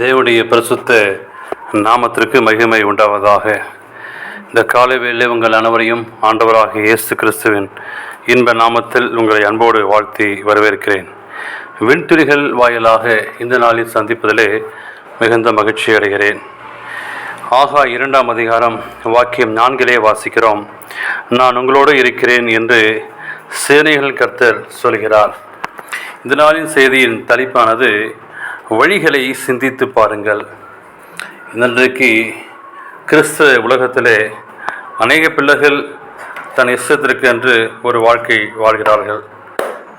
தேவனுடைய பிரசுத்த நாமத்திற்கு மகிமை உண்டாவதாக. இந்த காலை வேலை உங்கள் அனைவரையும் ஆண்டவராக இயேசு கிறிஸ்துவின் இன்ப நாமத்தில் உங்களை அன்போடு வாழ்த்தி வரவேற்கிறேன். விண்துளிகள் வாயிலாக இந்த நாளில் சந்திப்பதிலே மிகுந்த மகிழ்ச்சி அடைகிறேன். ஆகா இரண்டாம் அதிகாரம் வாக்கியம் நான்கிலே வாசிக்கிறோம். நான் உங்களோடு இருக்கிறேன் என்று சேனைகள் கர்த்தர் சொல்கிறார். இந்த நாளின் செய்தியின் தலைப்பானது வழிகளை சிந்தித்து பாருங்கள். இன்றைக்கு கிறிஸ்தவ உலகத்திலே அநேக பிள்ளைகள் தன் இஷ்டத்திற்கு என்று ஒரு வாழ்க்கை வாழ்கிறார்கள்.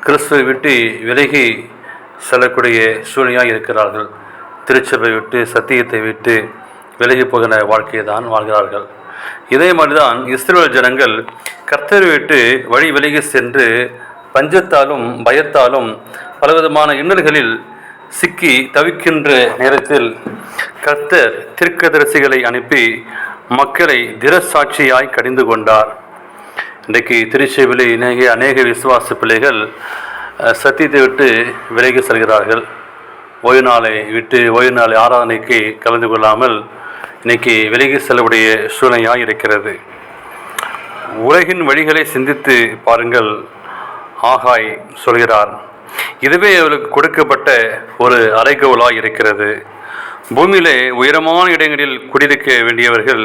கிறிஸ்துவை விட்டு விலகி செல்லக்கூடிய சூழ்நிலையாக இருக்கிறார்கள். திருச்சபை விட்டு சத்தியத்தை விட்டு விலகி போகிற வாழ்க்கையை தான் வாழ்கிறார்கள். இதே மாதிரிதான் இஸ்ரேல் ஜனங்கள் கர்த்தரை விட்டு வழி விலகி சென்று பஞ்சத்தாலும் பயத்தாலும் பலவிதமான இன்னல்களில் சிக்கி தவிக்கின்ற நேரத்தில் கர்த்தர் தீர்க்கதரிசிகளை அனுப்பி மக்களை திரசாட்சியாய் கடிந்து கொண்டார். இன்றைக்கு திருச்செவிலே இணைய அநேக விசுவாச பிள்ளைகள் சத்தியத்தை விட்டு விலகி செல்கிறார்கள். ஓய்வு நாளை விட்டு ஓய்வு நாளை ஆராதனைக்கு கலந்து கொள்ளாமல் இன்னைக்கு விலகி செல்லக்கூடிய சூழ்நிலையாக இருக்கிறது. உலகின் வழிகளை சிந்தித்து பாருங்கள். ஆகாய் சொல்கிறார் இதுவே அவளுக்கு கொடுக்கப்பட்ட ஒரு அறைகோலாக இருக்கிறது. பூமியிலே உயரமான இடங்களில் குடியிருக்க வேண்டியவர்கள்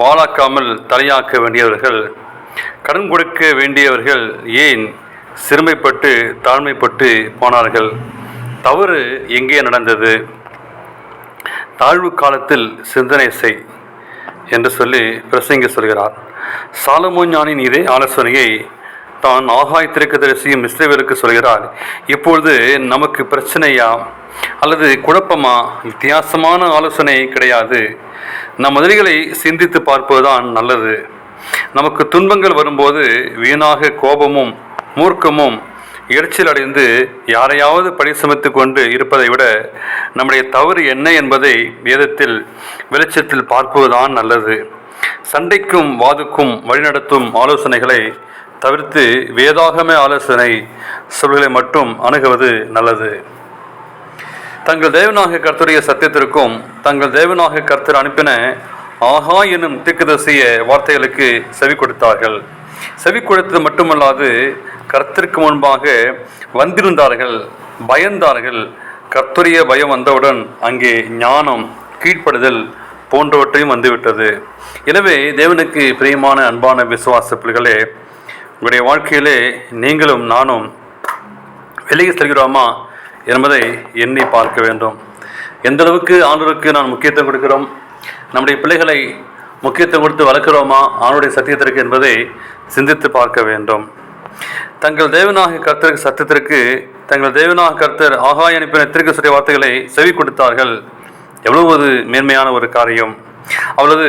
வாழாக்காமல் தலையாக்க வேண்டியவர்கள் கடன் கொடுக்க வேண்டியவர்கள் ஏன் சிறுமைப்பட்டு தாழ்மைப்பட்டு போனார்கள்? தவறு எங்கே நடந்தது? தாழ்வு காலத்தில் சிந்தனை செய் என்று சொல்லி பிரசங்க சொல்கிறார். சாலமோன் ஞானின் இதே ஆலோசனையை தான் ஆகாய் திருக்கதரிசியும் இஸ்ரேவருக்கு சொல்கிறார் இப்பொழுது நமக்கு பிரச்சனையா? அல்லது குழப்பமா? வித்தியாசமான ஆலோசனை கிடையாது. நம் முதலிகளை சிந்தித்து பார்ப்பதுதான் நல்லது. நமக்கு துன்பங்கள் வரும்போது வீணாக கோபமும் மூர்க்கமும் எரிச்சல் அடைந்து யாரையாவது பழி சுமத்து கொண்டு இருப்பதை விட நம்முடைய தவறு என்ன என்பதை வேதத்தில் வெளிச்சத்தில் பார்ப்பதுதான் நல்லது. சண்டைக்கும் வாதுக்கும் வழிநடத்தும் ஆலோசனைகளை தவிர்த்து வேதாகம ஆலோசனை சொல்களை மட்டும் அணுகுவது நல்லது. தங்கள் தேவனாக கர்த்தருடைய சத்தியத்திற்கும் தங்கள் தேவனாக கர்த்தர் அனுப்பின ஆஹா என்னும் திக்குதசிய வார்த்தைகளுக்கு செவி கொடுத்தார்கள். செவி கொடுத்தது மட்டுமல்லாது கர்த்தருக்கு முன்பாக வந்திருந்தார்கள் பயந்தார்கள். கர்த்தரிய பயம் வந்தவுடன் அங்கே ஞானம் கீழ்ப்படுதல் போன்றவற்றையும் வந்துவிட்டது. எனவே தேவனுக்கு பிரியமான அன்பான விசுவாச பிள்ளைகளே உங்களுடைய வாழ்க்கையிலே நீங்களும் நானும் வெளியே செல்கிறோமா என்பதை எண்ணி பார்க்க வேண்டும். எந்த அளவுக்கு ஆண்டவருக்கு நான் முக்கியத்துவம் கொடுக்கிறோம்? நம்முடைய பிள்ளைகளை முக்கியத்துவம் கொடுத்து வளர்க்கிறோமா? ஆணுடைய சத்தியத்திற்கு என்பதை சிந்தித்து பார்க்க வேண்டும். தங்கள் தேவனாக கர்த்தருக்கு சத்தியத்திற்கு தங்கள் தேவனாக கர்த்தர் ஆகாய அனுப்பின திருக்கு சொல்லிய வார்த்தைகளை செவி கொடுத்தார்கள் எவ்வளவு ஒரு மேன்மையான ஒரு காரியம். அவளது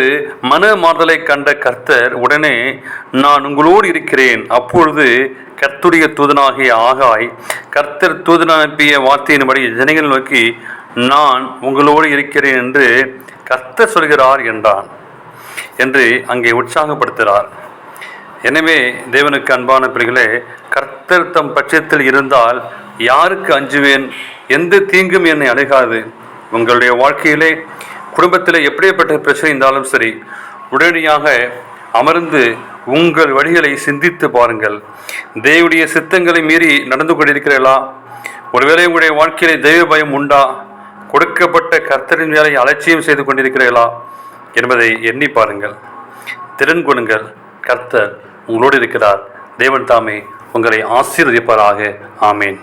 மன மாறுதலை கண்ட கர்த்தர் உடனே நான் உங்களோடு இருக்கிறேன். அப்பொழுது கர்த்துடைய தூதனாகிய ஆகாய் கர்த்தர் தூதன் அனுப்பிய வார்த்தையின்படி ஜனங்கள் நோக்கி நான் உங்களோடு இருக்கிறேன் என்று கர்த்தர் சொல்கிறார் என்றான் என்று அங்கே உற்சாகப்படுத்துகிறார். எனவே தேவனுக்கு அன்பான பிள்ளைகளே கர்த்தர் தம் பட்சத்தில் இருந்தால் யாருக்கு அஞ்சுவேன்? எந்த தீங்கும் என்னை அணுகாது. உங்களுடைய வாழ்க்கையிலே குடும்பத்தில் எப்படிப்பட்ட பிரச்சனை இருந்தாலும் சரி உடனடியாக அமர்ந்து உங்கள் வழிகளை சிந்தித்து பாருங்கள். தேவடைய சித்தங்களை மீறி நடந்து கொண்டிருக்கிறீர்களா? ஒருவேளை உங்களுடைய வாழ்க்கையிலே தெய்வ பயம் உண்டா? கொடுக்கப்பட்ட கர்த்தரின் வேலை அலட்சியம் செய்து கொண்டிருக்கிறீர்களா? என்பதை எண்ணி பாருங்கள். திறன் கொடுங்கள் கர்த்தர் உங்களோடு இருக்கிறார். தேவன் தாமே உங்களை ஆசீர்வதிப்பாராக. ஆமேன்.